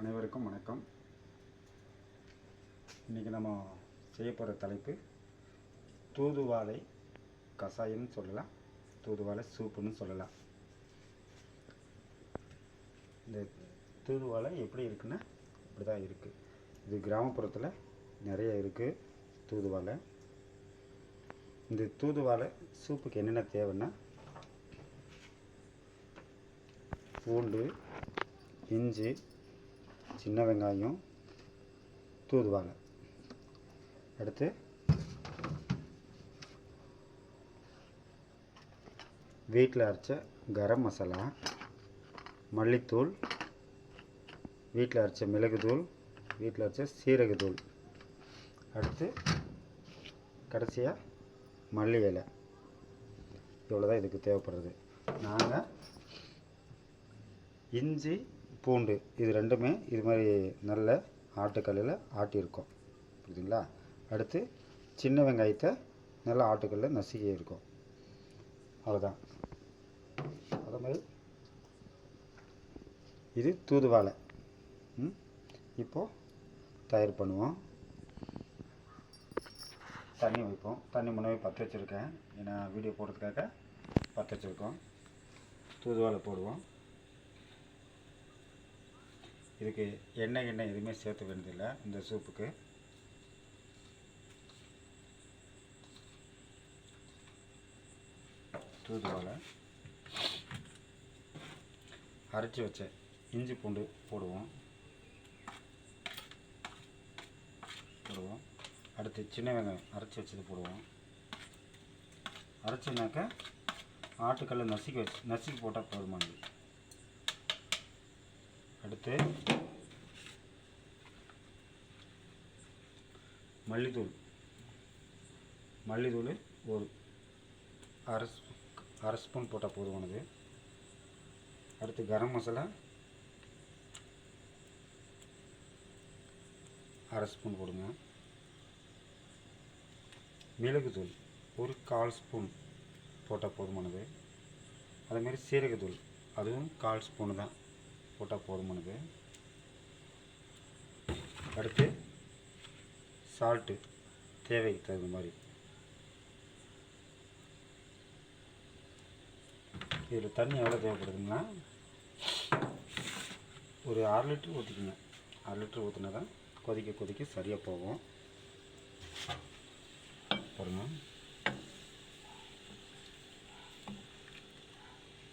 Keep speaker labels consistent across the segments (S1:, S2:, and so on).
S1: அனைவருக்கும் வணக்கம். இன்றைக்கி நம்ம செய்ய போகிற தலைப்பு தூதுவாழை கஷாயம்னு சொல்லலாம். தூதுவாழை சூப்புன்னு சொல்லலாம். இந்த தூதுவாழை எப்படி இருக்குன்னா இப்படி தான் இருக்குது இது கிராமப்புறத்தில் நிறைய இருக்குது தூதுவாழை இந்த தூதுவாழை சூப்புக்கு என்னென்ன தேவைன்னா பூண்டு இஞ்சி சின்ன வெங்காயம் தூதுவாங்க அடுத்து வீட்டில் அரைச்ச கரம் மசாலா மல்லித்தூள் வீட்டில் அரைச்ச மிளகுத்தூள் வீட்டில் அரைச்ச சீரகத்தூள். அடுத்து கடைசியாக மல்லி இலை. இவ்வளோ தான் இதுக்கு தேவைப்படுறது. நாங்கள் இஞ்சி பூண்டு இது ரெண்டுமே இது மாதிரி நல்ல ஆட்டுக்கல்லில் ஆட்டியிருக்கோம். புரியுதுங்களா? அடுத்து சின்ன வெங்காயத்தை நல்லா ஆட்டுக்கல்லில் நசுக்கி இருக்கும் அவ்வளோதான். அதே மாதிரி இது தூதுவாழை இப்போது தயார் பண்ணுவோம். தண்ணி வைப்போம். தண்ணி முன்னவே பற்ற வச்சுருக்கேன். ஏன்னா வீடியோ போடுறதுக்காக பற்ற வச்சுருக்கோம். தூதுவாழை போடுவோம். இதுக்கு எண்ணெய் எண்ணெய் எதுவுமே சேர்த்து வேண்டியதில்லை இந்த சூப்புக்கு. தூதுவாழை அரைச்சி வச்ச இஞ்சி பூண்டு போடுவோம். போடுவோம். அடுத்து சின்ன வெங்காயம் அரைச்சி வச்சது போடுவோம். அரைச்சினாக்கா ஆட்டுக்கல்ல நசுக்கி வச்சு நசுக்கி போட்டால் போதுமானது. அடுத்து மல்லித்தூள். மல்லித்தூள் ஒரு அரை ஸ்பூ- அரை ஸ்பூன் போட்டால் போதுமானது. அடுத்து கரம் மசாலா அரை ஸ்பூன் போடுங்க. மிளகுத்தூள் ஒரு கால் ஸ்பூன் போட்டால் போதுமானது. அதேமாரி சீரகத்தூள் அதுவும் கால் ஸ்பூனு தான். போட்டால் போதுமானது அடுத்து சால்ட்டு தேவைக்கு தகுந்த மாதிரி. இதில் தண்ணி எவ்வளோ தேவைப்படுதுன்னா ஒரு ஆறு லிட்டர் ஊற்றிக்கங்க ஆறு லிட்டர் ஊற்றினா தான் கொதிக்க கொதிக்க சரியாக போகும். பாருங்க.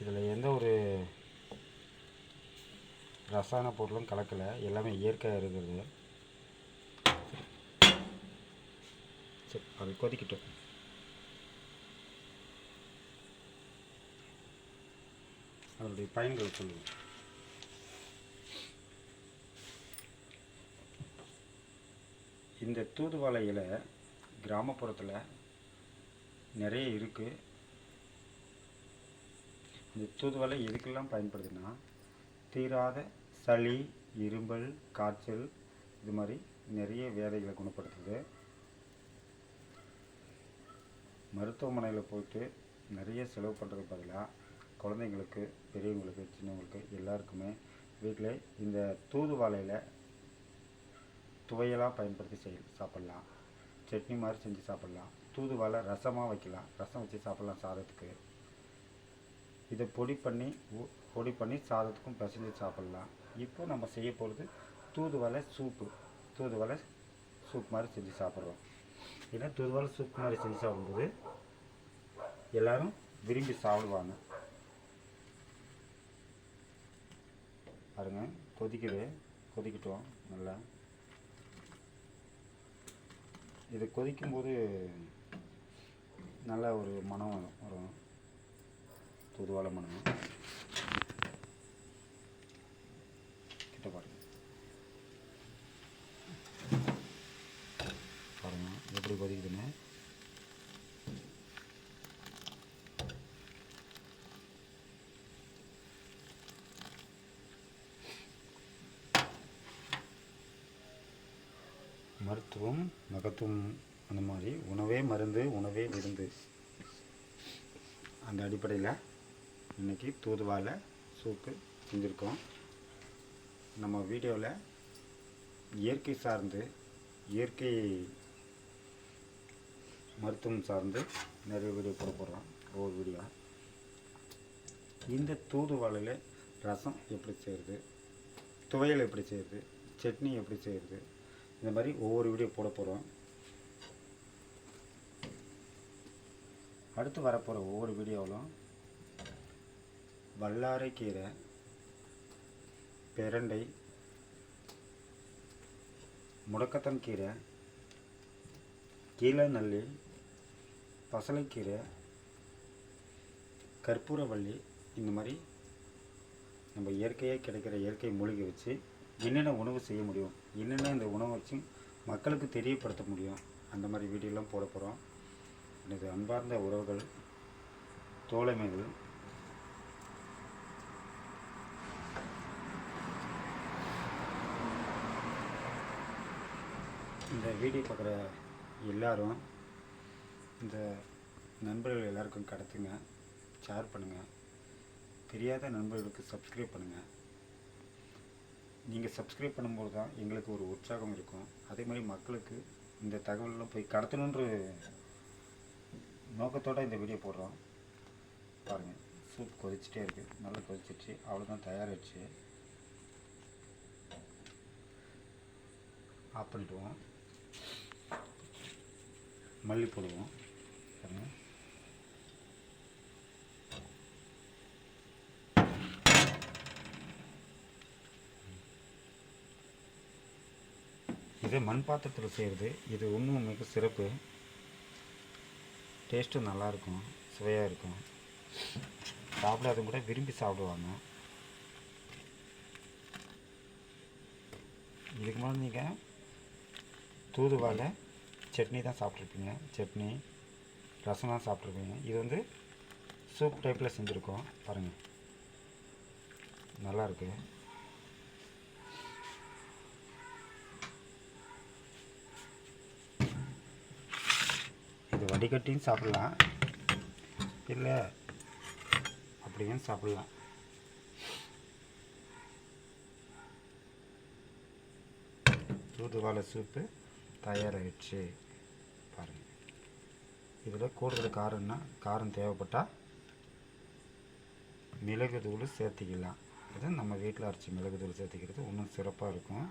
S1: இதில் எந்த ஒரு ரசாயன பொருளும் கலக்கலை. எல்லாமே இயற்கையாக இருக்கிறது. சரி அது கொதிக்கட்டும். அதனுடைய பயன்கள் சொல்லுவோம் இந்த தூதுவாழை இலை கிராமப்புறத்தில் நிறைய இருக்குது இந்த தூதுவலை எதுக்கெல்லாம் பயன்படுதுன்னா தீராத சளி இருமல் காய்ச்சல் இது மாதிரி நிறைய வேதைகளை குணப்படுத்துது. மருத்துவமனையில் போயிட்டு நிறைய செலவு பண்ணுறதுக்கு பதிலாக குழந்தைங்களுக்கு பெரியவங்களுக்கு சின்னவங்களுக்கு எல்லாருக்குமே வீட்டில் இந்த தூதுவளையில் துவையலாக பயன்படுத்தி செய் சாப்பிட்லாம். சட்னி மாதிரி செஞ்சு சாப்பிட்லாம். தூதுவளை ரசமாக வைக்கலாம். ரசம் வச்சு சாப்பிட்லாம் சாதத்துக்கு. இதை பொடி பண்ணி பொடி பண்ணி சாதத்துக்கும் பிசைஞ்சு சாப்பிட்லாம். இப்போ நம்ம செய்ய போகிறது தூதுவலை சூப்பு. தூதுவலை சூப் மாதிரி செஞ்சு சாப்பிட்றோம். ஏன்னா தூதுவளை சூப் மாதிரி செஞ்சு சாப்பிடும்போது எல்லோரும் விரும்பி சாப்பிடுவாங்க. பாருங்க கொதிக்குது. கொதிக்கிட்டோம் நல்லா. இது கொதிக்கும்போது நல்ல ஒரு மனம் வரும். வரும் தூதுவாழை கிட்ட பாருங்க. பாருங்க எப்படி கொதிக்குதுன்னு. மருத்துவம் மகத்துவம் அந்த மாதிரி உணவே மருந்து உணவே விருந்து. அந்த அடிப்படையில் இன்றைக்கி தூதுவாலை சூப்பு செஞ்சுருக்கோம். நம்ம வீடியோவில் இயற்கை சார்ந்து இயற்கை மருத்துவம் சார்ந்து நிறைய வீடியோ போட போடுறோம் ஒவ்வொரு வீடியோ இந்த தூதுவளையில் ரசம் எப்படி செய்கிறது துவையல் எப்படி செய்கிறது சட்னி எப்படி செய்கிறது இந்த மாதிரி ஒவ்வொரு வீடியோ போட போகிறோம் அடுத்து வரப்போகிற ஒவ்வொரு வீடியோவிலும் வல்லாரை கீரை பிரண்டை. முடக்கத்தான் கீரை. கீழே நல்லி. பசலைக்கீரை கற்பூரவள்ளி இந்த மாதிரி நம்ம இயற்கையாக கிடைக்கிற இயற்கை மூலிகை வச்சு என்னென்ன உணவு செய்ய முடியும்? என்னென்ன இந்த உணவை வச்சு மக்களுக்கு தெரியப்படுத்த முடியும்? அந்த மாதிரி வீடியோலாம் போட போகிறோம் எனது அன்பார்ந்த உறவுகள் தோழமைகள் இந்த வீடியோ பார்க்குற எல்லோரும் இந்த நண்பர்கள் எல்லாருக்கும் கடத்துங்க ஷேர் பண்ணுங்கள் தெரியாத நண்பர்களுக்கு சப்ஸ்கிரைப் பண்ணுங்கள் நீங்கள் சப்ஸ்கிரைப் பண்ணும்போது தான் எங்களுக்கு ஒரு உற்சாகம் இருக்கும். அதே மாதிரி மக்களுக்கு இந்த தகவலெலாம் போய் கடத்தணுன்ற நோக்கத்தோடு இந்த வீடியோ போடுறோம். பாருங்கள் சூப் கொதிச்சிட்டே இருக்குது நல்லா கொதிச்சிச்சு அவ்வளோதான் தயாராகிடுச்சு ஆஃப் பண்ணிவிடுவோம் மல்லி போடுவோம் இது மண் பாத்திரத்தில் செய்கிறது இது இன்னும் மிக சிறப்பு. டேஸ்ட்டும் நல்லாயிருக்கும் சுவையாக இருக்கும். சாப்பிடாதவங்க கூட விரும்பி சாப்பிடுவாங்க. இதுக்கு முன்னாடி நீங்கள் தூதுவாலை சட்னி தான் சாப்பிட்ருப்பீங்க. சட்னி ரசம் தான் சாப்பிட்ருப்பீங்க. இது வந்து சூப் டைப்பில் செஞ்சுருக்கோம். பாருங்கள் நல்லாயிருக்கு இது வடிகட்டியும் சாப்பிட்லாம். இல்லை அப்படியும் சாப்பிட்லாம். தூதுவாழை சூப்பு தயாராகிடுச்சு பாருங்கள் இதில் கூடுதல் காரம்னா காரம் தேவைப்பட்டால் மிளகு தூள் சேர்த்திக்கலாம். இது நம்ம வீட்டில் அரைச்சி மிளகு தூள் சேர்த்திக்கிறது இன்னும் சிறப்பாக இருக்கும்.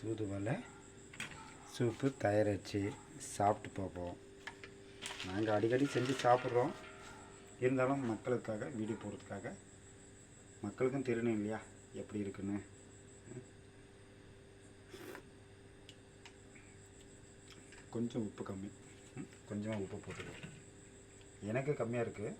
S1: தூதுவலை சூப்பு தயாரிச்சு சாப்பிட்டு பார்ப்போம். நாங்கள் அடிக்கடி செஞ்சு சாப்பிட்றோம். இருந்தாலும் மக்களுக்காக வீடியோ போடுறதுக்காக மக்களுக்கும் தெரியணும் இல்லையா? எப்படி இருக்குன்னு. கொஞ்சம் உப்பு கம்மி. கொஞ்சமாக உப்பு போட்டுக்கோ எனக்கு கம்மியாக இருக்குது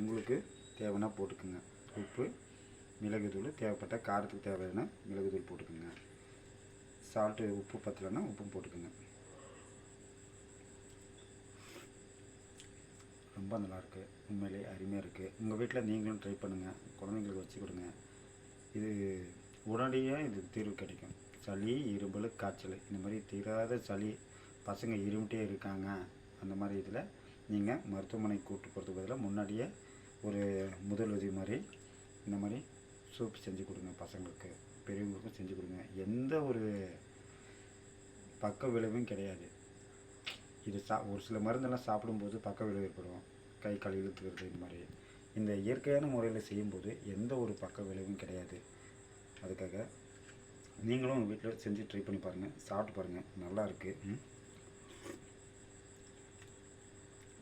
S1: உங்களுக்கு? தேவைன்னா போட்டுக்குங்க. உப்பு மிளகுத்தூள் தேவைப்பட்ட காரத்துக்கு தேவையான மிளகுத்தூள் போட்டுக்குங்க. சால்ட்டு உப்பு பத்தலைன்னா உப்பும் போட்டுக்குங்க. ரொம்ப நல்லாயிருக்கு உண்மையிலே அருமையாக இருக்குது உங்கள் வீட்டில் நீங்களும் ட்ரை பண்ணுங்கள் குழந்தைங்களுக்கு வச்சு கொடுங்க. இது உடனடியாக இது தீர்வு கிடைக்கும். சளி இரும்பல் காய்ச்சல் இந்த மாதிரி தீராத சளி பசங்க இருமிட்டே இருக்காங்க. அந்த மாதிரி இதில் நீங்கள் மருத்துவமனைக்கு கூப்பிட்டு போகிறதுக்கு பதிலாக முன்னாடியே ஒரு முதலுதவி மாதிரி இந்த மாதிரி சூப் செஞ்சு கொடுங்க பசங்களுக்கு பெரியவங்களுக்கும் செஞ்சு கொடுங்க. எந்த ஒரு பக்க விளைவும் கிடையாது. இது சா ஒரு சில மருந்தெல்லாம் சாப்பிடும்போது பக்க விளைவு ஏற்படும். கை கால் இழுத்துக்கிறது இந்த மாதிரி. இந்த இயற்கையான முறையில் செய்யும்போது எந்த ஒரு பக்க விளைவும் கிடையாது. அதுக்காக நீங்களும் உங்கள் வீட்டில் செஞ்சு ட்ரை பண்ணி பாருங்கள் சாப்பிட்டு பாருங்கள் நல்லா இருக்குது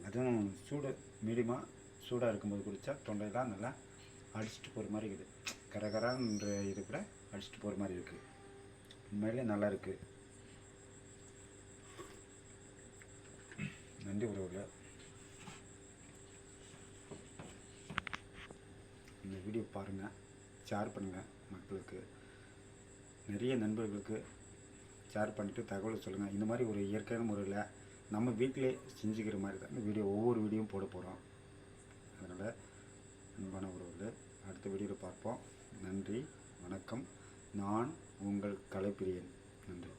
S1: அதுவும் சூடு மீடியமாக சூடாக இருக்கும்போது குடித்தா தொண்டையெல்லாம் நல்லா அடிச்சுட்டு போகிற மாதிரி இருக்குது. கரகரான்ற இது கூட அடிச்சுட்டு போகிற மாதிரி இருக்குது உண்மையிலே நல்லா இருக்குது நன்றி உறவுகளை. இந்த வீடியோ பாருங்கள் ஷேர் பண்ணுங்கள் மக்களுக்கு. நிறைய நண்பர்களுக்கு ஷேர் பண்ணிவிட்டு தகவல் சொல்லுங்கள் இந்த மாதிரி ஒரு இயற்கையான முறையில் நம்ம வீட்டிலே செஞ்சுக்கிற மாதிரி தான். வீடியோ ஒவ்வொரு வீடியோவும் போட போகிறோம் அதனால் அன்பான உறவுகளே அடுத்த வீடியோவில் பார்ப்போம். நன்றி வணக்கம். நான் உங்கள் கலைப்பிரியன். நன்றி.